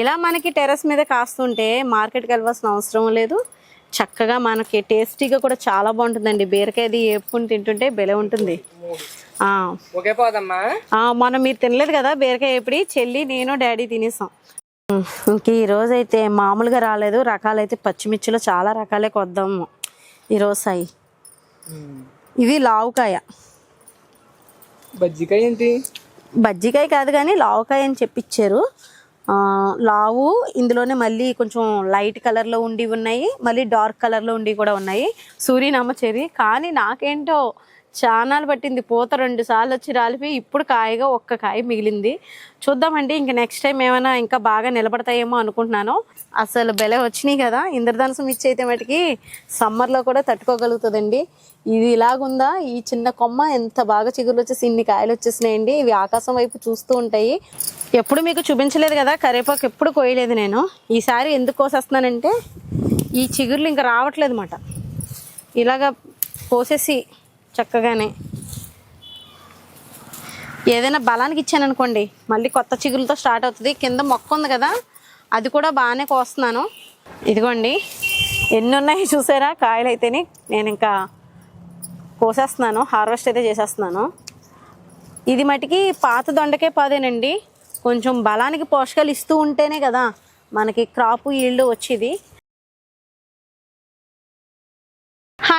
ఇలా మనకి టెర్రస్ మీద కాస్తుంటే మార్కెట్కి వెళ్ళవలసిన అవసరం లేదు. చక్కగా మనకి టేస్టీగా కూడా చాలా బాగుంటుందండి. బీరకాయది వేపుకుని తింటుంటే బెలే ఉంటుంది. మొన్న మీరు తినలేదు కదా బీరకాయ ఎప్పుడు చెల్లి నేను డాడీ తినేసాం. ఇంక ఈ రోజు అయితే మామూలుగా రాలేదు. రకాలైతే పచ్చిమిర్చిలో చాలా రకాలే కొద్దాము. ఈరోజు సాయి. ఇది లావుకాయ. బజ్జికాయ ఏంటి? బజ్జికాయ కాదు కానీ లావుకాయ అని చెప్పిచ్చారు. లావు ఇందులోనే మళ్ళీ కొంచెం లైట్ కలర్లో ఉండి ఉన్నాయి మళ్ళీ డార్క్ కలర్లో ఉండి కూడా ఉన్నాయి. సూర్యనామ చెరి కానీ నాకేంటో చానాలు పట్టింది. పూత రెండు సార్లు వచ్చి రాలిపి ఇప్పుడు కాయగా ఒక్క కాయ మిగిలింది. చూద్దామండి ఇంక నెక్స్ట్ టైం ఏమైనా ఇంకా బాగా నిలబడతాయేమో అనుకుంటున్నాను. అసలు బెల వచ్చినాయి కదా ఇంద్రధనుసు మిర్చి అయితే మటుకి సమ్మర్లో కూడా తట్టుకోగలుగుతుందండి. ఇది ఇలాగుందా? ఈ చిన్న కొమ్మ ఎంత బాగా చిగురు వచ్చేసి ఇన్ని కాయలు వచ్చేసినాయండి. ఇవి ఆకాశం వైపు చూస్తూ ఉంటాయి. ఎప్పుడు మీకు చూపించలేదు కదా కరివేపాకు ఎప్పుడు కోయలేదు నేను. ఈసారి ఎందుకు కోసేస్తున్నానంటే ఈ చిగుర్లు ఇంకా రావట్లేదు అన్నమాట ఇలాగా కోసేసి చక్కగానే. ఏదైనా బలానికి ఇచ్చాను అనుకోండి మళ్ళీ కొత్త చిగురులతో స్టార్ట్ అవుతుంది. కింద మొక్క ఉంది కదా అది కూడా బాగానే కోస్తున్నాను. ఇదిగోండి ఎన్ని ఉన్నాయి చూసారా? కాయలు అయితేనే నేను ఇంకా కోసేస్తున్నాను హార్వెస్ట్ అయితే చేసేస్తున్నాను. ఇది మటుకి పాత దొండకే పాదేనండి. కొంచెం బలానికి పోషకాలు ఇస్తూ ఉంటేనే కదా మనకి క్రాపు ఈల్డ్ వచ్చేది.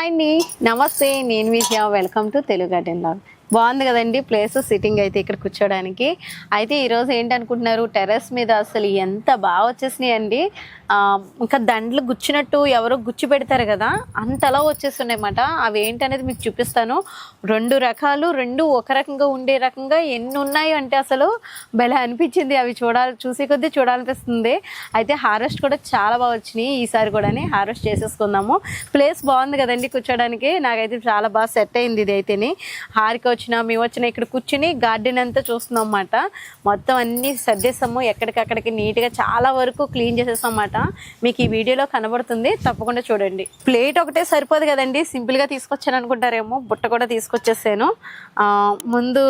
హాయ్ అండి. నమస్తే నేను Vijaya. Welcome to Telugu garden log. బాగుంది కదండి ప్లేస్ సిట్టింగ్ అయితే ఇక్కడ కూర్చోడానికి. అయితే ఈరోజు ఏంటనుకుంటున్నారు? టెర్రస్ మీద అసలు ఎంత బాగా వచ్చేసినాయండి. ఇంకా దండలు గుచ్చినట్టు ఎవరో గుచ్చి పెడతారు కదా అంతలా వచ్చేస్తున్నాయన్నమాట. అవి ఏంటనేది మీకు చూపిస్తాను. రెండు రకాలు రెండు ఒక రకంగా ఉండే రకంగా ఎన్ని ఉన్నాయి అంటే అసలు భలే అనిపించింది. అవి చూడాలి చూసే కొద్దీ చూడాలనిపిస్తుంది. అయితే హార్వెస్ట్ కూడా చాలా బాగా వచ్చినాయి. ఈసారి కూడా హార్వెస్ట్ చేసేసుకుందాము. ప్లేస్ బాగుంది కదండి కూర్చోడానికి. నాకైతే చాలా బాగా సెట్ అయింది ఇది అయితేని. హారిక వచ్చినా మేము వచ్చినా ఇక్కడ కూర్చుని గార్డెన్ అంతా చూస్తున్నాం అన్నమాట మొత్తం అన్ని సర్దేస్తాము ఎక్కడికక్కడికి నీట్గా చాలా వరకు క్లీన్ చేసేస్తాం అన్నమాట మీకు ఈ వీడియోలో కనబడుతుంది తప్పకుండా చూడండి. ప్లేట్ ఒకటే సరిపోదు కదండి సింపుల్గా తీసుకొచ్చాను అనుకుంటారేమో బుట్ట కూడా తీసుకొచ్చేసాను. ముందు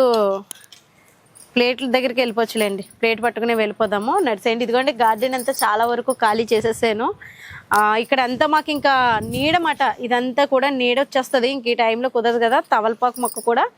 ప్లేట్ల దగ్గరికి వెళ్ళిపోవచ్చులేండి. ప్లేట్ పట్టుకుని వెళ్ళిపోదాము. నడిచేయండి ఇదిగోండి గార్డెన్ అంతా చాలా వరకు ఖాళీ చేసేసాను. ఇక్కడ అంతా మాకు ఇంకా నీడమాట. ఇదంతా కూడా నీడ వచ్చేస్తుంది ఇంక ఈ టైంలో కుదరదు కదా. తవలపాకు మొక్క కూడా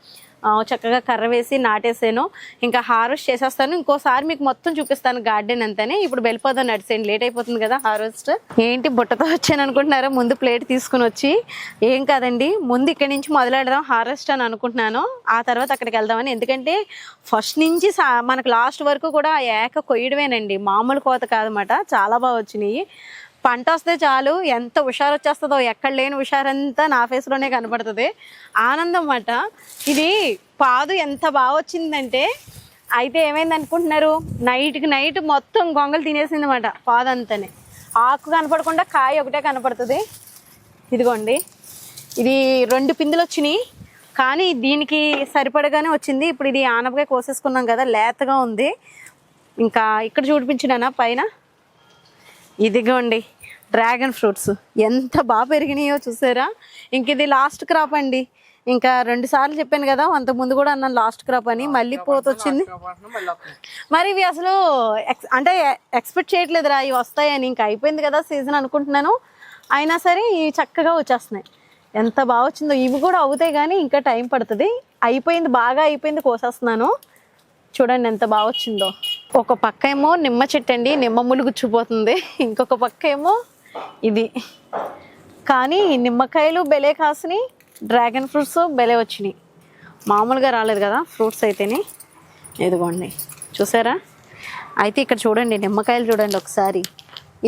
చక్కగా కర్ర వేసి నాటేసాను. ఇంకా హార్వెస్ట్ చేసేస్తాను. ఇంకోసారి మీకు మొత్తం చూపిస్తాను గార్డెన్ అంతానే. ఇప్పుడు వెళ్ళిపోదాం నడిచేయండి లేట్ అయిపోతుంది కదా హార్వెస్ట్. ఏంటి బుట్టతో వచ్చాను అనుకుంటున్నారా? ముందు ప్లేట్ తీసుకుని వచ్చి. ఏం కాదండి. ముందు ఇక్కడి నుంచి మొదలెడదాం హార్వెస్ట్ అని అనుకుంటున్నాను. ఆ తర్వాత అక్కడికి వెళ్దామని. ఎందుకంటే ఫస్ట్ నుంచి సా- మనకు లాస్ట్ వరకు కూడా ఏక కొయ్యడమేనండి. మామూలు కోత కాదన్నమాట. చాలా బాగా వచ్చినాయి. పంట వస్తే చాలు ఎంత హుషారు వచ్చేస్తుందో ఎక్కడ లేని హుషారంతా నా ఫేస్లోనే కనపడుతుంది ఆనందం అన్నమాట ఇది పాదు ఎంత బాగా వచ్చిందంటే అయితే ఏమైంది అనుకుంటున్నారు? నైట్కి నైట్ మొత్తం గొంగలు తినేసింది అనమాట పాదు అంతనే ఆకు కనపడకుండా కాయ ఒకటే కనపడుతుంది. ఇదిగోండి. ఇది రెండు పిందులు వచ్చినాయి. కానీ దీనికి సరిపడగానే వచ్చింది. ఇప్పుడు ఇది ఆనపకాయ కోసేసుకున్నాం కదా లేతగా ఉంది. ఇంకా ఇక్కడ చూపించినానా పైన? ఇదిగోండి డ్రాగన్ ఫ్రూట్స్. ఎంత బాగా పెరిగినాయో చూసారా? ఇంక ఇది లాస్ట్ క్రాప్ అండి. ఇంకా రెండు సార్లు చెప్పాను కదా అంత ముందు కూడా అన్నాను లాస్ట్ క్రాప్ అని మళ్ళీ పోత వచ్చింది మళ్ళీ వస్తుంది. మరి ఇవి అసలు ఎక్స్- అంటే ఎక్స్పెక్ట్ చేయట్లేదురా ఇవి వస్తాయని. ఇంకా అయిపోయింది కదా సీజన్ అనుకుంటున్నాను. అయినా సరే ఇవి చక్కగా వచ్చేస్తున్నాయి. ఎంత బాగా వచ్చిందో. ఇవి కూడా అవుతాయి కానీ ఇంకా టైం పడుతుంది. అయిపోయింది బాగా అయిపోయింది కోసేస్తున్నాను. చూడండి ఎంత బాగా వచ్చిందో. ఒక పక్క ఏమో నిమ్మ చెట్టు అండి నిమ్మ ములుగుచ్చిపోతుంది ఇంకొక పక్క ఏమో ఇది. కానీ నిమ్మకాయలు బెలే కాసినాయి డ్రాగన్ ఫ్రూట్స్ బెలే వచ్చినాయి. మామూలుగా రాలేదు కదా ఫ్రూట్స్ అయితేనే. ఇదిగోండి చూసారా? అయితే ఇక్కడ చూడండి నిమ్మకాయలు చూడండి ఒకసారి.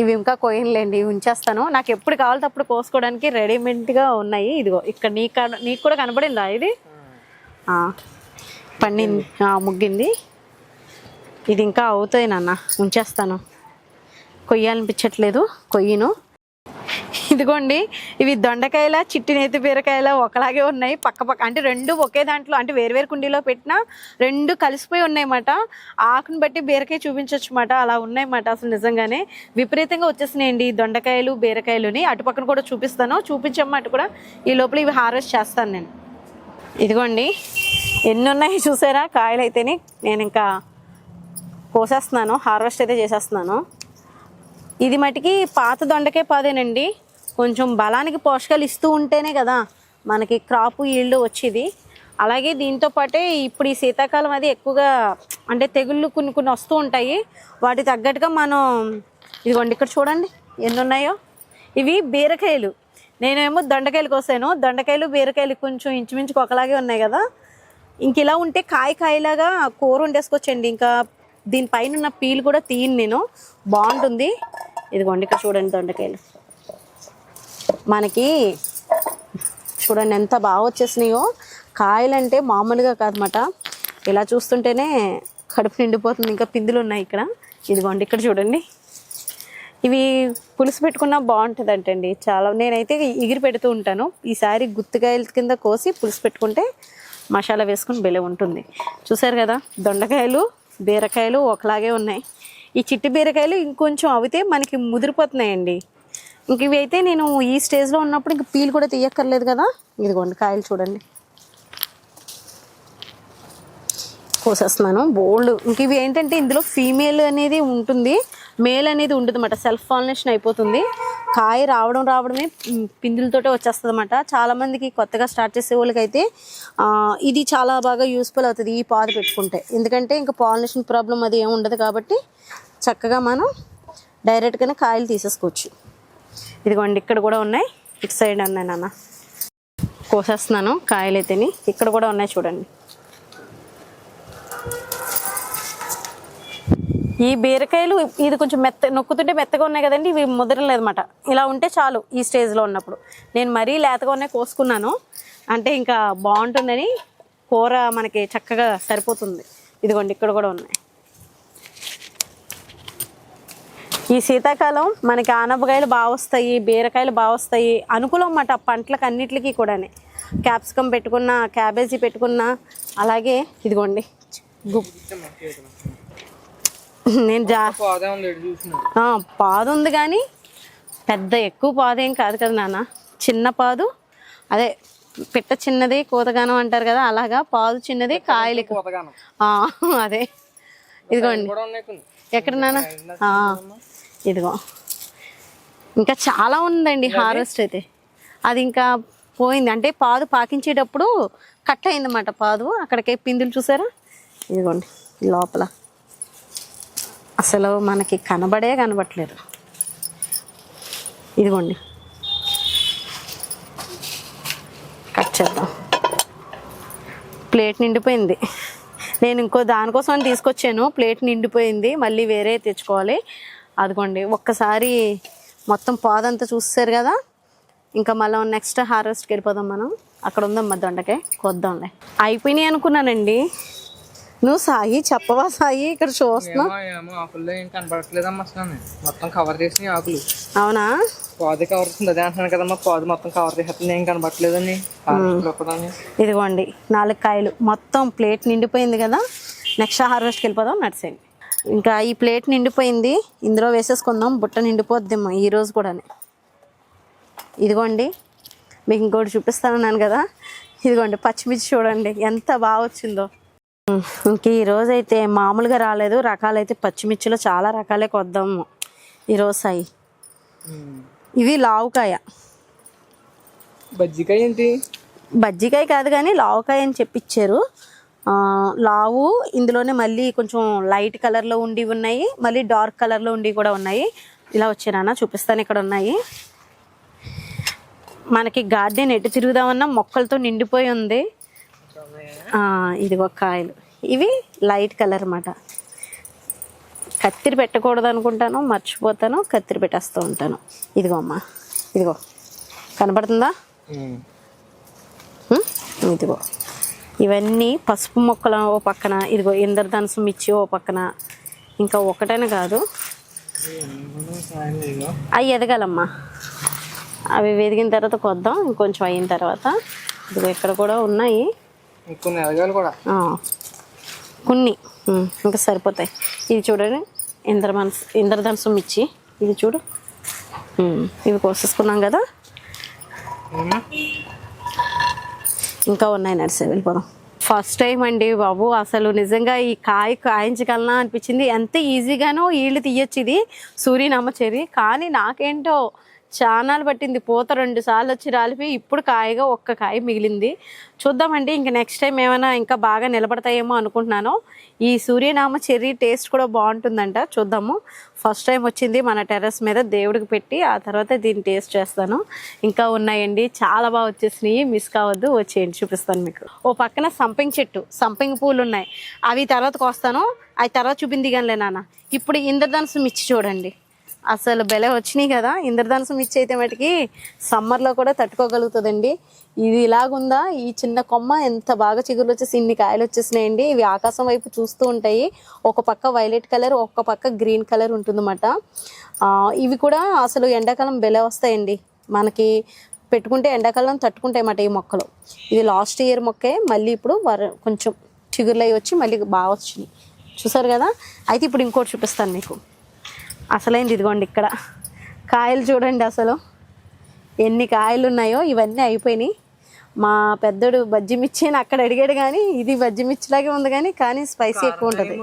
ఇవి ఇంకా కోయలేండి ఉంచేస్తాను. నాకు ఎప్పుడు కావాలంటే అప్పుడు కోసుకోవడానికి రెడీమేడ్గా ఉన్నాయి. ఇదిగో ఇక్కడ నీకు నీకు కూడా కనబడిందా ఇది? పండింది ముగ్గింది. ఇది ఇంకా అవుతాయి నాన్న. ఉంచేస్తాను. కొయ్యాలనిపించట్లేదు. కొయ్యను. ఇదిగోండి ఇవి దొండకాయల చిట్టి నేతి బీరకాయల ఒకలాగే ఉన్నాయి. పక్క పక్క అంటే రెండు ఒకే దాంట్లో అంటే వేరు వేరు కుండీలో పెట్టినా రెండు కలిసిపోయి ఉన్నాయన్నమాట. ఆకును బట్టి బీరకాయ చూపించవచ్చు అలా ఉన్నాయన్నమాట అసలు నిజంగానే. విపరీతంగా వచ్చేసినాయండి దొండకాయలు బీరకాయలుని. అటు పక్కన కూడా చూపిస్తాను. చూపించమ్మాట కూడా. ఈ లోపల ఇవి హార్వెస్ట్ చేస్తాను నేను. ఇదిగోండి ఎన్ని ఉన్నాయి చూసారా? కాయలు అయితేనే నేను ఇంకా కోసేస్తున్నాను హార్వెస్ట్ అయితే చేసేస్తున్నాను. ఇది మటుకి పాత దొండకే పాదేనండి. కొంచెం బలానికి పోషకాలు ఇస్తూ ఉంటేనే కదా మనకి క్రాప్ ఈల్డ్ వచ్చేది. అలాగే దీంతో పాటే ఇప్పుడు ఈ శీతాకాలం అది ఎక్కువగా అంటే తెగుళ్ళు కొన్ని కొన్ని వస్తూ ఉంటాయి. వాటి తగ్గట్టుగా మనం ఇదిగోండి ఇక్కడ చూడండి ఎన్ని ఉన్నాయో? ఇవి బీరకాయలు. నేనేమో దొండకాయలు కోసాను. దొండకాయలు బీరకాయలు కొంచెం ఇంచుమించుకు ఒకలాగే ఉన్నాయి కదా. ఇంక ఇలా ఉంటే కాయ కాయలాగా కూర వండేసుకోవచ్చండి. ఇంకా దీనిపైన ఉన్న పీల్ కూడా తీయను నేను. బాగుంటుంది. ఇదిగోండి ఇక్కడ చూడండి దొండకాయలు. మనకి చూడండి ఎంత బాగా వచ్చేసినాయో. కాయలు అంటే మామూలుగా కాదన్నమాట. ఇలా చూస్తుంటేనే కడుపు నిండిపోతుంది. ఇంకా పిందులు ఉన్నాయి ఇక్కడ. ఇదిగోండి ఇక్కడ చూడండి. ఇవి పులుసు పెట్టుకున్నా బాగుంటుంది అంటండి చాలా నేనైతే ఎగిరి పెడుతూ ఉంటాను. ఈసారి గుత్తికాయల కింద కోసి పులుసు పెట్టుకుంటే మసాలా వేసుకుని బెలే ఉంటుంది. చూసారు కదా? దొండకాయలు. బీరకాయలు ఒకలాగే ఉన్నాయి. ఈ చిట్టి బీరకాయలు ఇంకొంచెం అవితే మనకి ముదిరిపోతున్నాయండి. ఇంక ఇవి అయితే నేను ఈ స్టేజ్లో ఉన్నప్పుడు ఇంక పీల్ కూడా తీయక్కర్లేదు కదా. ఇదిగోండి కాయలు చూడండి. కోసేస్తున్నాను. బోల్డ్. ఇంక ఇవి ఏంటంటే ఇందులో ఫీమేల్ అనేది ఉంటుంది. మేల్ అనేది ఉండదు అనమాట సెల్ఫ్ పాలినేషన్ అయిపోతుంది. కాయ రావడం రావడమే పిందులతోటే వచ్చేస్తుంది అనమాట చాలామందికి కొత్తగా స్టార్ట్ చేసే వాళ్ళకైతే ఇది చాలా బాగా యూస్ఫుల్ అవుతుంది ఈ పాదు పెట్టుకుంటే. ఎందుకంటే ఇంకా పాలినేషన్ ప్రాబ్లం అది ఏమి ఉండదు కాబట్టి చక్కగా మనం డైరెక్ట్గానే కాయలు తీసేసుకోవచ్చు. ఇదిగోండి ఇక్కడ కూడా ఉన్నాయి. ఇటు సైడ్ ఉన్నాయి నాన్న. కోసేస్తున్నాను కాయలు అయితేని ఇక్కడ కూడా ఉన్నాయి చూడండి. ఈ బీరకాయలు ఇది కొంచెం మెత్త నొక్కుతుంటే మెత్తగా ఉన్నాయి కదండి ఇవి ముదరలేదన్నమాట. ఇలా ఉంటే చాలు ఈ స్టేజ్లో ఉన్నప్పుడు. నేను మరీ లేతగా ఉన్నాయి కోసుకున్నాను. అంటే ఇంకా బాగుంటుందని కూర మనకి చక్కగా సరిపోతుంది. ఇదిగోండి ఇక్కడ కూడా ఉన్నాయి. ఈ శీతాకాలం మనకి ఆనపకాయలు బాగా వస్తాయి బీరకాయలు బాగా వస్తాయి. అనుకూలం అన్నమాట పంటలకు అన్నిటికీ కూడానే. క్యాప్సికమ్ పెట్టుకున్న క్యాబేజీ పెట్టుకున్న అలాగే ఇదిగోండి గు- నేను జా పోదే ఉంది కానీ పెద్ద ఎక్కువ పాదు ఏం కాదు కదా నాన్న. చిన్న పాదు అదే పిట్ట చిన్నది కూతగానం అంటారు కదా అలాగా పాదు చిన్నది కాయలు అదే. ఇదిగోండి. ఎక్కడ నాన్న? ఇదిగో. ఇంకా చాలా ఉందండి హార్వెస్ట్ అయితే. అది ఇంకా పోయింది. అంటే పాదు పాకించేటప్పుడు కట్ అయిందన్నమాట పాదు. అక్కడికి పిందులు చూసారా? ఇదిగోండి లోపల. అసలు మనకి కనబడే కనబట్లేదు ఇదిగోండి. కట్ చేద్దాం. ప్లేట్ నిండిపోయింది. నేను ఇంకో దానికోసం తీసుకొచ్చాను. ప్లేట్ నిండిపోయింది. మళ్ళీ వేరే తెచ్చుకోవాలి. అదిగోండి. ఒక్కసారి మొత్తం పాదంతా చూస్తారు కదా. ఇంకా మళ్ళీ నెక్స్ట్ హార్వెస్ట్కి వెళ్ళిపోదాం మనం. అక్కడ ఉందమ్మా దొండకాయ. కొద్దాంలే. అయిపోయినాయి అనుకున్నానండి. నువ్వు సాయి చెప్పవా సాయి? ఇక్కడ చూస్తున్నావు ఏమో ఏమో ఆకుల్లో ఏం కనబడట్లేదమ్మా అసలు. మొత్తం కవర్ చేసిన ఆకులు. అవునా? పాదు కవర్ చేసింది అదే అంటున్నాను కదమ్మా పాదు మొత్తం కవర్ చేస్తుంది ఏం కనబడట్లేదని. హార్వెస్ట్లో కూడా ఇదిగోండి నాలుగు కాయలు. మొత్తం ప్లేట్ నిండిపోయింది కదా. నెక్స్ట్ హార్వెస్ట్కి వెళ్ళిపోదాం నడిచేయండి ఇంకా ఈ ప్లేట్ నిండిపోయింది. ఇందులో వేసేసుకుందాం. బుట్ట నిండిపోద్దేమో ఈ రోజు కూడా ఇదిగోండి మీకు ఇంకోటి చూపిస్తానన్నాను కదా. ఇదిగోండి పచ్చిమిర్చి చూడండి. ఎంత బాగా వచ్చిందో. ఇంక ఈ రోజు అయితే మామూలుగా రాలేదు. రకాలైతే పచ్చిమిర్చిలో చాలా రకాలే కొద్దాము. ఈరోజు సాయి. ఇవి లావుకాయ. బజ్జికాయ ఏంటి? బజ్జికాయ కాదు కానీ లావుకాయ అని చెప్పిచ్చారు. లావు ఇందులోనే మళ్ళీ కొంచెం లైట్ కలర్లో ఉండి ఉన్నాయి. మళ్ళీ డార్క్ కలర్లో ఉండి కూడా ఉన్నాయి. ఇలా వచ్చానా చూపిస్తాను ఇక్కడ ఉన్నాయి. మనకి గార్డెన్ ఎటు తిరుగుదామన్నా మొక్కలతో నిండిపోయి ఉంది. ఇదిగో కాయలు. ఇవి లైట్ కలర్ అన్నమాట. కత్తిరి పెట్టకూడదు అనుకుంటాను మర్చిపోతాను కత్తిరి పెట్టేస్తూ ఉంటాను. ఇదిగో అమ్మా ఇదిగో. కనబడుతుందా? ఇదిగో. ఇవన్నీ పసుపు మొక్కలు ఓ పక్కన ఇదిగో ఇంద్రధనుసు మిర్చి ఓ పక్కన. ఇంకా ఒకటనే కాదు. అవి ఎదగాలమ్మా. అవి వెదిగిన తర్వాత కొద్దాం ఇంకొంచెం అయిన తర్వాత. ఇదిగో ఇక్కడ కూడా ఉన్నాయి. ఇంకొన్ని ఎదగాలి కూడా. కొన్ని. ఇంకా సరిపోతాయి. ఇది చూడండి. ఇంద్రమనసు ఇంద్రధనుసు మిర్చి. ఇది చూడు. ఇవి కోసేసుకున్నాం కదా. ఇంకా ఉన్నాయి నడిసే వెళ్ళిపోదాం. ఫస్ట్ టైం అండి బాబు. అసలు నిజంగా ఈ కాయ కాయించగలనా అనిపించింది. ఎంత ఈజీగానో ఈళ్ళు తీయొచ్చు ఇది. సూర్యనామ చెరి కానీ నాకేంటో చానాలు పట్టింది. పూత రెండు సార్లు వచ్చి రాలిపి ఇప్పుడు కాయగా ఒక్క కాయ మిగిలింది. చూద్దామండి ఇంకా నెక్స్ట్ టైం ఏమైనా ఇంకా బాగా నిలబడతాయేమో అనుకుంటున్నాను. ఈ సూర్యనామ చెర్రీ టేస్ట్ కూడా బాగుంటుందంట చూద్దాము. ఫస్ట్ టైం వచ్చింది మన టెర్రస్ మీద దేవుడికి పెట్టి ఆ తర్వాత దీన్ని టేస్ట్ చేస్తాను. ఇంకా ఉన్నాయండి చాలా బాగా వచ్చేసినాయి. మిస్ కావద్దు వచ్చేయండి చూపిస్తాను మీకు. ఓ పక్కన సంపింగ్ చెట్టు సంపింగ్ పూలు ఉన్నాయి. అవి తర్వాత కోస్తాను. అవి తర్వాత చూపింది కానీ నాన్న. ఇప్పుడు ఇంద్రధనుసు మిచ్చి చూడండి. అసలు బెల వచ్చినాయి కదా. ఇంద్రధనుసు మిర్చి అయితే మటుకి సమ్మర్లో కూడా తట్టుకోగలుగుతుందండి. ఇది ఇలాగుందా? ఈ చిన్న కొమ్మ ఎంత బాగా చిగురు వచ్చేసి ఇన్ని కాయలు వచ్చేసినాయండి ఇవి ఆకాశం వైపు చూస్తూ ఉంటాయి. ఒక పక్క వైలెట్ కలర్ ఒక పక్క గ్రీన్ కలర్ ఉంటుందన్నమాట. ఇవి కూడా అసలు ఎండాకాలం బెల వస్తాయండి. మనకి పెట్టుకుంటే ఎండాకాలం తట్టుకుంటాయి అన్నమాట ఈ మొక్కలు. ఇది లాస్ట్ ఇయర్ మొక్కే మళ్ళీ ఇప్పుడు వర కొంచెం చిగురులు వచ్చి మళ్ళీ బాగా వచ్చినాయి. చూసారు కదా? అయితే ఇప్పుడు ఇంకోటి చూపిస్తాను మీకు. అసలైంది ఇదిగోండి ఇక్కడ. కాయలు చూడండి అసలు. ఎన్ని కాయలు ఉన్నాయో ఇవన్నీ అయిపోయినాయి. మా పెద్దోడు బజ్జి మిర్చి అని అక్కడ అడిగాడు కానీ ఇది బజ్జి మిర్చిలాగే ఉంది కానీ కానీ స్పైసీ ఎక్కువ ఉంటుంది.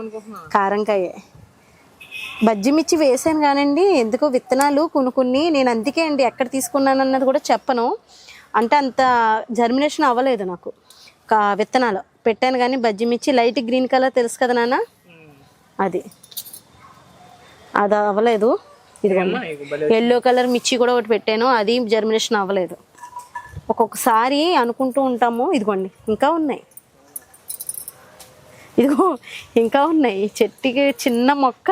కారంకాయే బజ్జి మిర్చి వేసాను కానండి ఎందుకో విత్తనాలు కొనుక్కుని నేను అందుకే అండి ఎక్కడ తీసుకున్నాను అన్నది కూడా చెప్పను. అంటే అంత జర్మినేషన్ అవ్వలేదు నాకు. కా విత్తనాలు. పెట్టాను కానీ బజ్జి మిర్చి లైట్ గ్రీన్ కలర్ తెలుసు కదా నాన్న? అది. అది అవ్వలేదు. ఇదిగోండి ఎల్లో కలర్ మిర్చి కూడా ఒకటి పెట్టాను. అది జర్మినేషన్ అవ్వలేదు. ఒక్కొక్కసారి అనుకుంటూ ఉంటాము ఇదిగోండి ఇంకా ఉన్నాయి. ఇదిగో ఇంకా ఉన్నాయి. చెట్టుకి చిన్న మొక్క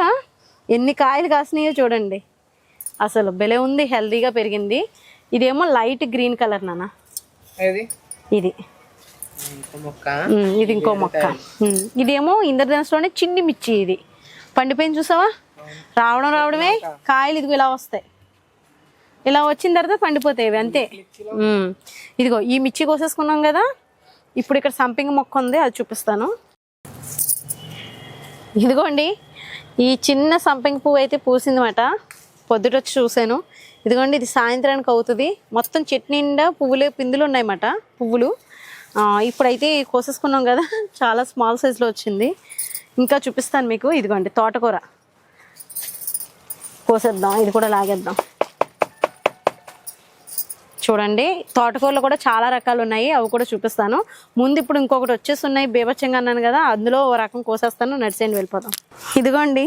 ఎన్ని కాయలు కాసినాయో చూడండి. అసలు భలే ఉంది హెల్దీగా పెరిగింది. ఇదేమో లైట్ గ్రీన్ కలర్ నాన్న. ఇది. ఇది ఇంకో మొక్క. ఇదేమో ఇంద్రధనుసులోనే చిన్ని మిర్చి ఇది. పండిపోయింది చూసావా? రావడం రావడమే కాయలు ఇదిగో ఇలా వస్తాయి. ఇలా వచ్చిన తర్వాత పండిపోతాయి ఇవి అంతే ఇదిగో ఈ మిర్చి కోసేసుకున్నాం కదా ఇప్పుడు ఇక్కడ సంపింగ మొక్క ఉంది అది చూపిస్తాను. ఇదిగోండి ఈ చిన్న సంపింగ పువ్వు అయితే పూసిందన్నమాట. పొద్దుట వచ్చి చూశాను. ఇదిగోండి ఇది సాయంత్రానికి అవుతుంది. మొత్తం చెట్టు నిండా పువ్వులే పిందులు ఉన్నాయన్నమాట పువ్వులు. ఇప్పుడైతే కోసేసుకున్నాం కదా చాలా స్మాల్ సైజులో వచ్చింది. ఇంకా చూపిస్తాను మీకు. ఇదిగోండి తోటకూర. కోసేద్దాం. ఇది కూడా లాగేద్దాం. చూడండి తోటకూరలో కూడా చాలా రకాలు ఉన్నాయి. అవి కూడా చూపిస్తాను. ముందు ఇప్పుడు ఇంకొకటి వచ్చేసి ఉన్నాయి బీభత్సంగా అన్నాను కదా అందులో ఓ రకం కోసేస్తాను. నడిచేయండి వెళ్ళిపోదాం. ఇదిగోండి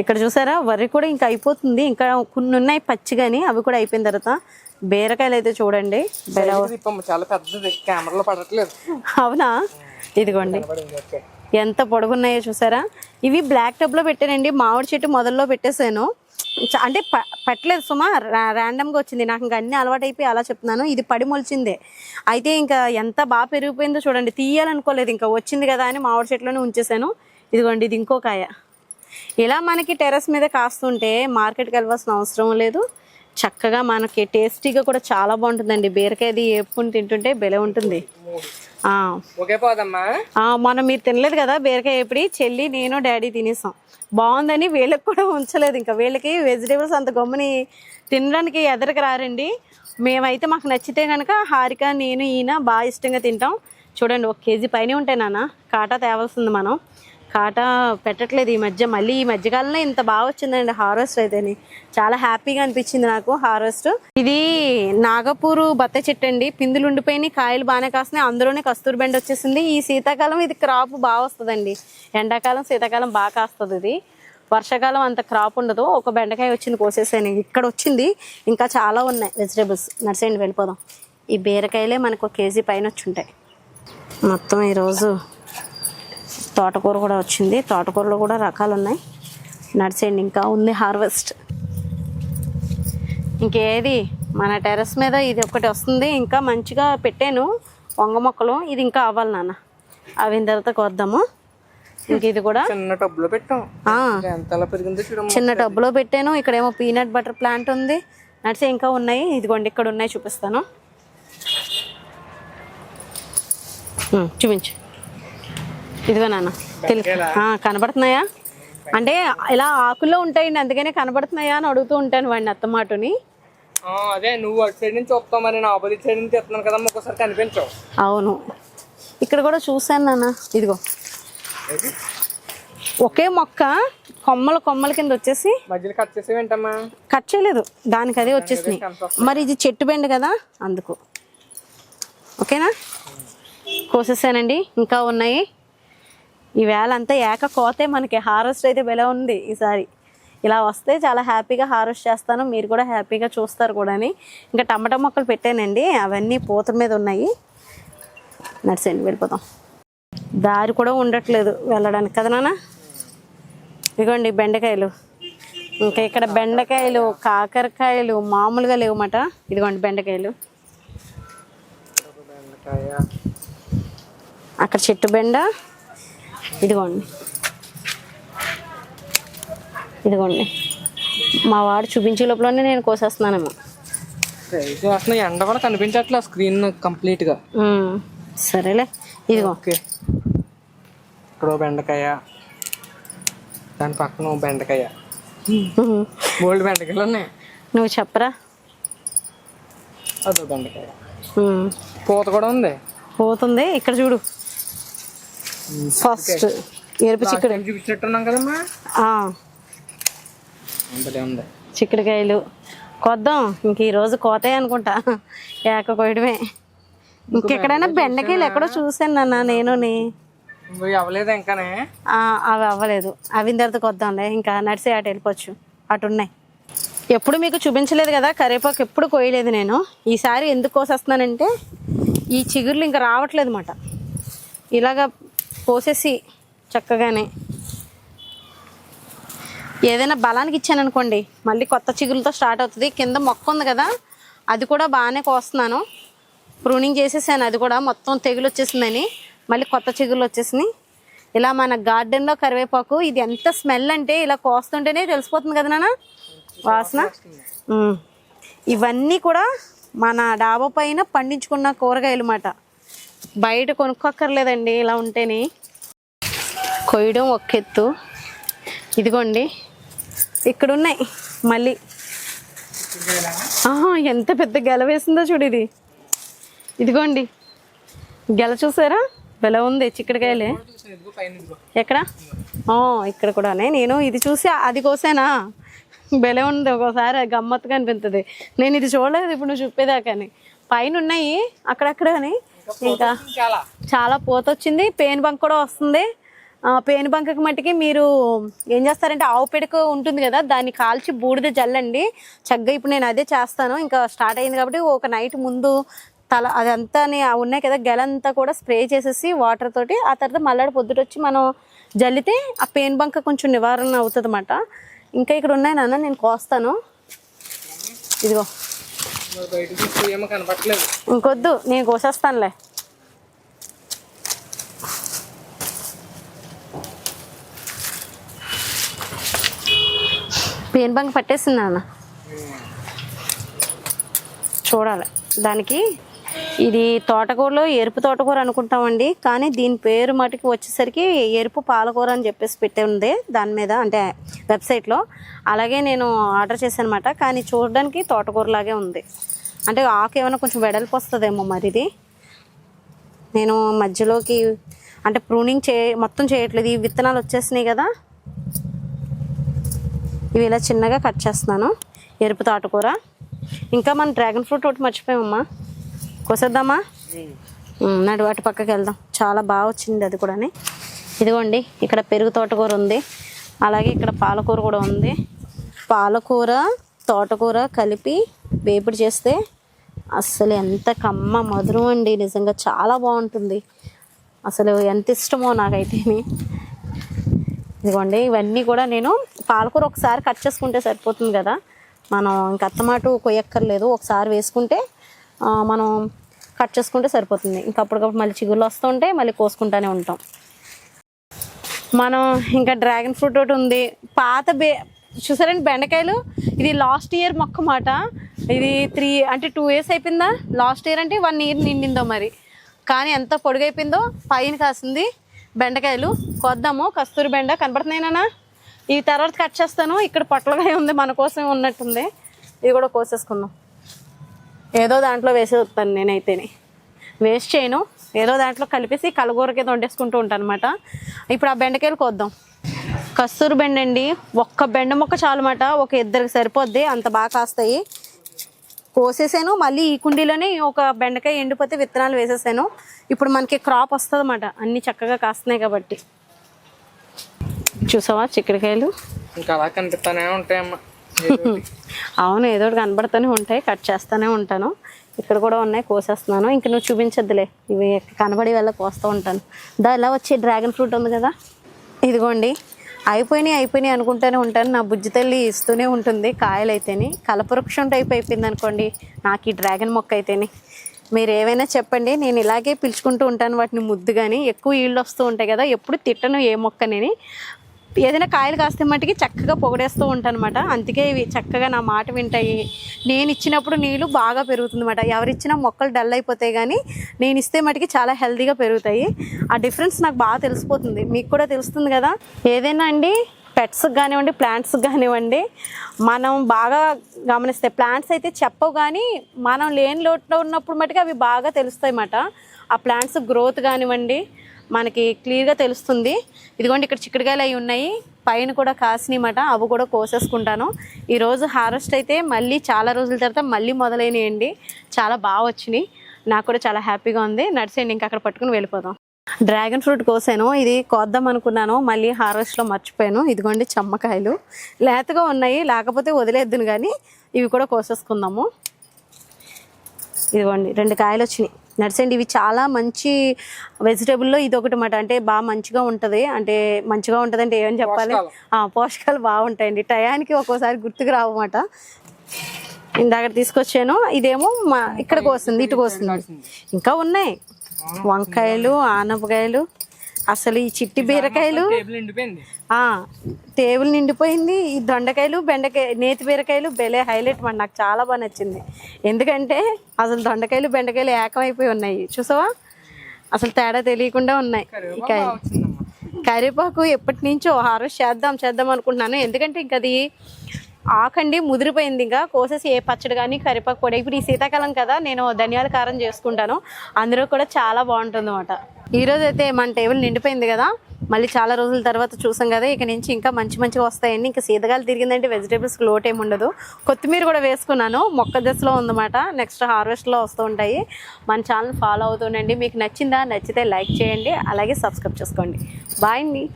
ఇక్కడ చూసారా? వరి కూడా ఇంకా అయిపోతుంది. ఇంకా కొన్ని ఉన్నాయి పచ్చిగాని అవి కూడా అయిపోయిన తర్వాత బీరకాయలు అయితే చూడండి. చాలా పెద్దది. కెమెరాలో పడట్లేదు. అవునా? ఇదిగోండి ఎంత పొడుగున్నాయో చూసారా? ఇవి బ్లాక్ టబ్లో పెట్టానండి. మామిడి చెట్టు మొదల్లో పెట్టేశాను. అంటే ప- పట్టలేదు సుమా రా- ర్యాండమ్గా వచ్చింది. నాకు ఇంకా అన్ని అలవాటైపోయి అలా చెప్తున్నాను. ఇది పడి మొలిచిందే. అయితే ఇంకా ఎంత బాగా పెరిగిపోయిందో చూడండి. తీయాలనుకోలేదు ఇంకా. వచ్చింది కదా అని మామిడి చెట్లోనే ఉంచేసాను ఇదిగోండి ఇది ఇంకో కాయ. ఇలా మనకి టెర్రస్ మీద కాస్తుంటే మార్కెట్కి వెళ్ళవలసిన అవసరం లేదు. చక్కగా మనకి టేస్టీగా కూడా చాలా బాగుంటుందండి. బీరకాయది వేపుకుని తింటుంటే బెలే ఉంటుంది. మొన్న మీరు తినలేదు కదా బీరకాయ ఎప్పుడు? చెల్లి నేను డాడీ తినేసాం. బాగుందని వీళ్ళకి కూడా ఉంచలేదు. ఇంకా వీళ్ళకి వెజిటేబుల్స్ అంత గమ్ముని తినడానికి ఎదరికి రారండి. మేమైతే మాకు నచ్చితే కనుక హారిక నేను ఈయన బాగా ఇష్టంగా తింటాం. చూడండి ఒక కేజీ పైన ఉంటాయి నాన్న. కాటా తేవాల్సింది మనం. కాటా పెట్టట్లేదు ఈ మధ్య. మళ్ళీ ఈ మధ్యకాలంలో ఇంత బాగా వచ్చిందండి హార్వెస్ట్ అయితేని. చాలా హ్యాపీగా అనిపించింది నాకు హార్వెస్ట్ ఇది నాగపూరు బత్త చెట్టు అండి. పిందులు ఉండిపోయినాయి కాయలు బాగానే కాస్తున్నాయి. అందులోనే కస్తూరి బెండ్ వచ్చేసింది. ఈ శీతాకాలం ఇది క్రాప్ బాగా వస్తుందండి. ఎండాకాలం శీతాకాలం బాగా కాస్తుంది ఇది. వర్షాకాలం అంత క్రాప్ ఉండదు. ఒక బెండకాయ వచ్చింది కోసేసాను. ఇక్కడ వచ్చింది. ఇంకా చాలా ఉన్నాయి వెజిటేబుల్స్. నర్సేయండి వెళ్ళిపోదాం. ఈ బీరకాయలే మనకు ఒక కేజీ పైన వచ్చి ఉంటాయి. మొత్తం ఈరోజు తోటకూర కూడా వచ్చింది. తోటకూరలో కూడా రకాలు ఉన్నాయి నడిచేయండి ఇంకా ఉంది హార్వెస్ట్. ఇంకేది? మన టెర్రస్ మీద ఇది ఒకటి వస్తుంది. ఇంకా మంచిగా పెట్టాను వంగ మొక్కలు. ఇది ఇంకా అవ్వాలి నాన్న. అవిన తర్వాత కొద్దాము. ఇంక ఇది కూడా. చిన్న టబ్బులో పెట్టాం. ఆ, ఎంత అలా పెరిగిందో చూడమ్మా చిన్న టబ్లో పెట్టాను. ఇక్కడేమో పీనట్ బటర్ ప్లాంట్ ఉంది. నడిచే ఇంకా ఉన్నాయి. ఇదిగోండి ఇక్కడ ఉన్నాయి చూపిస్తాను. చూపించు. ఇదిగో నాన్న తెలుసు కనబడుతున్నాయా? అంటే ఇలా ఆకుల్లో ఉంటాయండి అందుకనే కనబడుతున్నాయా అని అడుగుతూ ఉంటాను వాడిని అత్తమాటుని అదే నువ్వు అటు సైడ్ నుంచి మరి ఆపోజిట్ సైడ్ నుంచి చెప్తున్నాను కదమ్మా ఒకసారి కనిపించవు. అవును. ఇక్కడ కూడా చూసాను నాన్న ఇదిగో. ఒకే మొక్క కొమ్మలు కొమ్మల కింద వచ్చేసి మధ్యలో కట్ చేసేవేంటమ్మా కట్ చేయలేదు దానికి అదే వచ్చేసినాయి. మరి ఇది చెట్టు బెండ కదా అందుకు. ఓకేనా? కోసేసానండి ఇంకా ఉన్నాయి. ఈ వేళ అంతా ఏక కోతే మనకి హార్వెస్ట్ అయితే బెల ఉంది ఈసారి. ఇలా వస్తే చాలా హ్యాపీగా హార్వెస్ట్ చేస్తాను. మీరు కూడా హ్యాపీగా చూస్తారు కూడాని. ఇంకా టమాటా మొక్కలు పెట్టానండి. అవన్నీ పూత మీద ఉన్నాయి. నడిచండి వెళ్ళిపోతాం దారి కూడా ఉండట్లేదు వెళ్ళడానికి. కదా నాన్న? ఇదిగోండి బెండకాయలు. ఇంకా ఇక్కడ బెండకాయలు కాకరకాయలు మామూలుగా లేవన్నమాట ఇదిగోండి బెండకాయలు. బెండకాయ. అక్కడ చెట్టు బెండ. ఇదిగోండి. ఇదిగోండి. మా వాడు చూపించే లోపలనే నేను కోసేస్తున్నానేమో. అసలు ఎండ కూడా కనిపించట్లే స్క్రీన్ కంప్లీట్గా ఉమ్, సరేలే. ఇదిగో. ఓకే. ఇక్కడ బెండకాయ. దాని పక్కన బెండకాయ. బోల్డ్ బెండకాయలు ఉన్నాయి. నువ్వు చెప్పరా? అదో బెండకాయ. పూత కూడా ఉంది? పోతుంది ఇక్కడ చూడు. ఫస్ట్ ఎరుపు చిక్కుడు. చూపించినట్టున్నాం కదమ్మా. చిక్కుడుకాయలు. కొద్దాం. ఇంక ఈరోజు కోతే అనుకుంటా. ఏక కోయడమే. ఇంకెక్కడైనా బెండకాయలు ఎక్కడో చూసాను నాన్న నేను ఇవి అవ్వలేదు ఇంకానే? అవి అవ్వలేదు. అవి తర్వాత కొద్దాంలే. ఇంకా నడిచి అటు వెళ్ళిపోవచ్చు. అటు ఉన్నాయి ఎప్పుడు మీకు చూపించలేదు కదా కరివేపాకు ఎప్పుడు కోయలేదు నేను. ఈసారి ఎందుకు కోసేస్తున్నానంటే ఈ చిగుర్లు ఇంకా రావట్లేదు అన్నమాట. ఇలాగ కోసేసి చక్కగానే. ఏదైనా బలానికి ఇచ్చాను అనుకోండి మళ్ళీ కొత్త చిగురులతో స్టార్ట్ అవుతుంది. కింద మొక్క ఉంది కదా అది కూడా బాగానే కోస్తున్నాను. ప్రూనింగ్ చేసేసాను అది కూడా మొత్తం తెగులు వచ్చేసిందని. మళ్ళీ కొత్త చిగురులు వచ్చేసినాయి. ఇలా మన గార్డెన్లో కరివేపాకు ఇది ఎంత స్మెల్ అంటే ఇలా కోస్తుంటేనే తెలిసిపోతుంది కదా నాన్న? వాసన. ఇవన్నీ కూడా మన డాబా పైన పండించుకున్న కూరగాయలు మాట. బయట కొనుక్కోక్కర్లేదండి ఇలా ఉంటేనే. కొయ్యడం ఒక ఎత్తు. ఇదిగోండి. ఇక్కడ ఉన్నాయి మళ్ళీ. ఆహా, ఎంత పెద్ద గెల వేసిందో చూడు ఇది. ఇదిగోండి. గెల చూసారా? బెల ఉంది చిక్కడికాయలే. ఎక్కడ? ఇక్కడ కూడానే. నేను ఇది చూసి అది కోసానా? బెలే ఉంది ఒకసారి గమ్మత్తుగా అనిపిస్తుంది నేను ఇది చూడలేదు ఇప్పుడు నువ్వు చెప్పేదాకాని పైన ఉన్నాయి అక్కడక్కడ అని ఇంకా చాలా చాలా పూత వచ్చింది పేను బంక్ కూడా వస్తుంది. ఆ, పేను బంకకి మట్టికి మీరు ఏం చేస్తారంటే ఆవు పిడక ఉంటుంది కదా దాన్ని కాల్చి బూడిద జల్లండి. చక్కగా ఇప్పుడు నేను అదే చేస్తాను. ఇంకా స్టార్ట్ అయింది కాబట్టి ఒక నైట్ ముందు తల అదంతా ఉన్నాయి కదా గెలంతా కూడా స్ప్రే చేసేసి వాటర్ తోటి ఆ తర్వాత మళ్ళీ పొద్దుట వచ్చి మనం జల్లితే ఆ పేను బంక కొంచెం నివారణ అవుతుంది అన్నమాట ఇంకా ఇక్కడ ఉన్నాయి నాన్న నేను కోస్తాను. ఇదిగో. ఇంకొద్దు నేను కోసేస్తానులే. పేన్ బంక్ పట్టేసింది నాన్న. చూడాలి. దానికి ఇది తోటకూరలో ఎరుపు తోటకూర అనుకుంటామండి. కానీ దీని పేరు మటుకు వచ్చేసరికి ఎరుపు పాలకూర అని చెప్పేసి పెట్టి ఉంది. దాని మీద అంటే వెబ్సైట్లో అలాగే నేను ఆర్డర్ చేశాను అనమాట కానీ చూడడానికి తోటకూర లాగే ఉంది. అంటే ఆకు ఏమైనా కొంచెం వెడల్పు వస్తుందేమో మరి ఇది. నేను మధ్యలోకి అంటే ప్రూనింగ్ చే మొత్తం చేయట్లేదు. ఈ విత్తనాలు వచ్చేసినాయి కదా. ఇవి ఇలా చిన్నగా కట్ చేస్తున్నాను. ఎరుపు తోటకూర. ఇంకా మన డ్రాగన్ ఫ్రూట్ ఒకటి మర్చిపోయామమ్మా. కోసేద్దామా? నడు అటు పక్కకి వెళ్దాం. చాలా బాగా వచ్చింది అది కూడా ఇదిగోండి ఇక్కడ పెరుగు తోటకూర ఉంది. అలాగే ఇక్కడ పాలకూర కూడా ఉంది. పాలకూర తోటకూర కలిపి వేపుడు చేస్తే అస్సలు ఎంత కమ్మ మధురం అండి. నిజంగా చాలా బాగుంటుంది. అసలు ఎంత ఇష్టమో నాకైతే ఇదిగోండి ఇవన్నీ కూడా నేను పాలకూర ఒకసారి కట్ చేసుకుంటే సరిపోతుంది కదా. మనం ఇంక అత్తమాటు కొయ్యక్కర్లేదు. ఒకసారి వేసుకుంటే మనం కట్ చేసుకుంటే సరిపోతుంది. ఇంకా అప్పటికప్పుడు మళ్ళీ చిగుళ్ళు వస్తుంటే మళ్ళీ కోసుకుంటూనే ఉంటాం. మనం ఇంకా డ్రాగన్ ఫ్రూట్ ఒకటి ఉంది. పాత బే చూసారండి బెండకాయలు? ఇది లాస్ట్ ఇయర్ మొక్క మాట. ఇది త్రీ అంటే టూ ఇయర్స్ అయిపోయిందా? లాస్ట్ ఇయర్ అంటే వన్ ఇయర్ నిండిందో మరి. కానీ ఎంత పొడుగైపోయిందో పైన కాసింది బెండకాయలు. కొద్దాము కస్తూరి బెండ కనపడుతున్నాయినా ఈ తర్వాత కట్ చేస్తాను. ఇక్కడ పొట్లకాయ ఉంది మన కోసం ఉన్నట్టుంది. ఇది కూడా కోసేసుకుందాం. ఏదో దాంట్లో వేసేస్తాను నేనైతేనే. వేస్ట్ చేయను. ఏదో దాంట్లో కలిపేసి కలగూర కింద వండేసుకుంటూ ఉంటాను అనమాట ఇప్పుడు ఆ బెండకాయలు కోద్దాం. కస్తూరి బెండ అండి ఒక్క బెండ మొక్క అనమాట ఒక ఇద్దరికి సరిపోద్ది. అంత బాగా కాస్తాయి. కోసేసాను. మళ్ళీ ఈ కుండీలోనే ఒక బెండకాయ ఎండిపోతే విత్తనాలు వేసేసాను. ఇప్పుడు మనకి క్రాప్ వస్తుంది అన్నమాట అన్నీ చక్కగా కాస్తున్నాయి కాబట్టి. చూసావా చిక్కడికాయలు? ఇంకా అలా కనిపిస్తానే ఉంటాయమ్మా. అవును ఏదో ఒకటి కనబడుతూనే ఉంటాయి. కట్ చేస్తూనే ఉంటాను. ఇక్కడ కూడా ఉన్నాయి కోసేస్తున్నాను. ఇంక నువ్వు చూపించద్దులే. ఇవి కనబడి వల్ల కోస్తూ ఉంటాను. దా ఇలా వచ్చే డ్రాగన్ ఫ్రూట్ ఉంది కదా? ఇదిగోండి. అయిపోయినాయి అయిపోయినాయి అనుకుంటూనే ఉంటాను. నా బుజ్జి తల్లి ఇస్తూనే ఉంటుంది కాయలు అయితేని కలపవృక్షం టైప్ అయిపోయింది అనుకోండి నాకు ఈ డ్రాగన్ మొక్క అయితేనే. మీరు ఏవైనా చెప్పండి. నేను ఇలాగే పిలుచుకుంటూ ఉంటాను వాటిని ముద్దుగాని. ఎక్కువ ఈళ్ళు వస్తూ ఉంటాయి కదా ఎప్పుడు తిట్టను ఏ మొక్కనని. ఏదైనా కాయలు కాస్తే మట్టుకి చక్కగా పొగడేస్తూ ఉంటాను అనమాట అందుకే ఇవి చక్కగా నా మాట వింటాయి. నేను ఇచ్చినప్పుడు నీళ్ళు బాగా పెరుగుతుందన్నమాట. ఎవరిచ్చినా మొక్కలు డల్ అయిపోతాయి కానీ నేను ఇస్తే మటుకి చాలా హెల్తీగా పెరుగుతాయి. ఆ డిఫరెన్స్ నాకు బాగా తెలిసిపోతుంది. మీకు కూడా తెలుస్తుంది కదా. ఏదైనా అండి పెట్స్కి కానివ్వండి ప్లాంట్స్కి కానివ్వండి మనం బాగా గమనిస్తే ప్లాంట్స్ అయితే చెప్పవు కానీ మనం లేని లోట్లో ఉన్నప్పుడు మటుకు అవి బాగా తెలుస్తాయి అన్నమాట ఆ ప్లాంట్స్ గ్రోత్ కానివ్వండి మనకి క్లియర్గా తెలుస్తుంది. ఇదిగోండి ఇక్కడ చిక్కుడుకాయలు అవి ఉన్నాయి. పైన కూడా కాసినమాట అవి కూడా కోసేసుకుంటాను. ఈరోజు హార్వెస్ట్ అయితే మళ్ళీ చాలా రోజుల తర్వాత మళ్ళీ మొదలైనయండి. చాలా బాగా వచ్చినాయి. నాకు కూడా చాలా హ్యాపీగా ఉంది. నడిచేయండి ఇంకా అక్కడ పట్టుకుని వెళ్ళిపోదాం. డ్రాగన్ ఫ్రూట్ కోసాను. ఇది కోద్దాం అనుకున్నాను. మళ్ళీ హార్వెస్ట్లో మర్చిపోయాను. ఇదిగోండి చమ్మకాయలు. లేతగా ఉన్నాయి. లేకపోతే వదిలేద్దును కానీ ఇవి కూడా కోసేసుకుందాము. ఇదిగోండి రెండు కాయలు వచ్చినాయి. నడిచండి ఇవి చాలా మంచి వెజిటేబుల్లో ఇది ఒకటి మాట అంటే బాగా మంచిగా ఉంటుంది. అంటే మంచిగా ఉంటుంది అంటే ఏమని చెప్పాలి? పోషకాలు. బాగుంటాయండి. టయానికి ఒక్కోసారి గుర్తుకు రావు అన్నమాట. ఇందాక తీసుకొచ్చాను. ఇదేమో మా ఇక్కడ కోస్తుంది ఇటు కోస్తుంది ఇంకా ఉన్నాయి. వంకాయలు ఆనపకాయలు. అసలు ఈ చిట్టి బీరకాయలు టేబుల్ ఎండిపోయింది ఆ, టేబుల్ నిండిపోయింది. ఈ దొండకాయలు బెండకాయ నేతి బీరకాయలు బెలే హైలైట్ మన నాకు చాలా బాగా నచ్చింది. ఎందుకంటే అసలు దొండకాయలు బెండకాయలు ఏకమైపోయి ఉన్నాయి. చూసావా? అసలు తేడా తెలియకుండా ఉన్నాయి. కరివేపాకు ఎప్పటి నుంచో హార్వెస్ట్ చేద్దాం చేద్దాం అనుకుంటున్నాను. ఎందుకంటే ఇంక అది ఆకండి ముదిరిపోయింది ఇంకా. కోసేసి ఏ పచ్చడి కానీ కరివేపాకు పొడి. ఇప్పుడు ఈ శీతాకాలం కదా నేను ధనియాల కారం చేసుకుంటాను. అందులో కూడా చాలా బాగుంటుంది అనమాట ఈరోజు అయితే మన టేబుల్ నిండిపోయింది కదా. మళ్ళీ చాలా రోజుల తర్వాత చూసాం కదా ఇక నుంచి ఇంకా మంచి మంచిగా వస్తాయండి ఇంకా శీతకాలు తిరిగిందంటే వెజిటేబుల్స్కి లోటు ఏమి ఉండదు. కొత్తిమీర కూడా వేసుకున్నాను. మొక్క దశలో ఉందన్నమాట. నెక్స్ట్ హార్వెస్ట్లో వస్తూ ఉంటాయి. మన ఛానల్ ఫాలో అవుతుండండి మీకు నచ్చిందా నచ్చితే లైక్ చేయండి. అలాగే సబ్స్క్రైబ్ చేసుకోండి. బాయ్ అండి.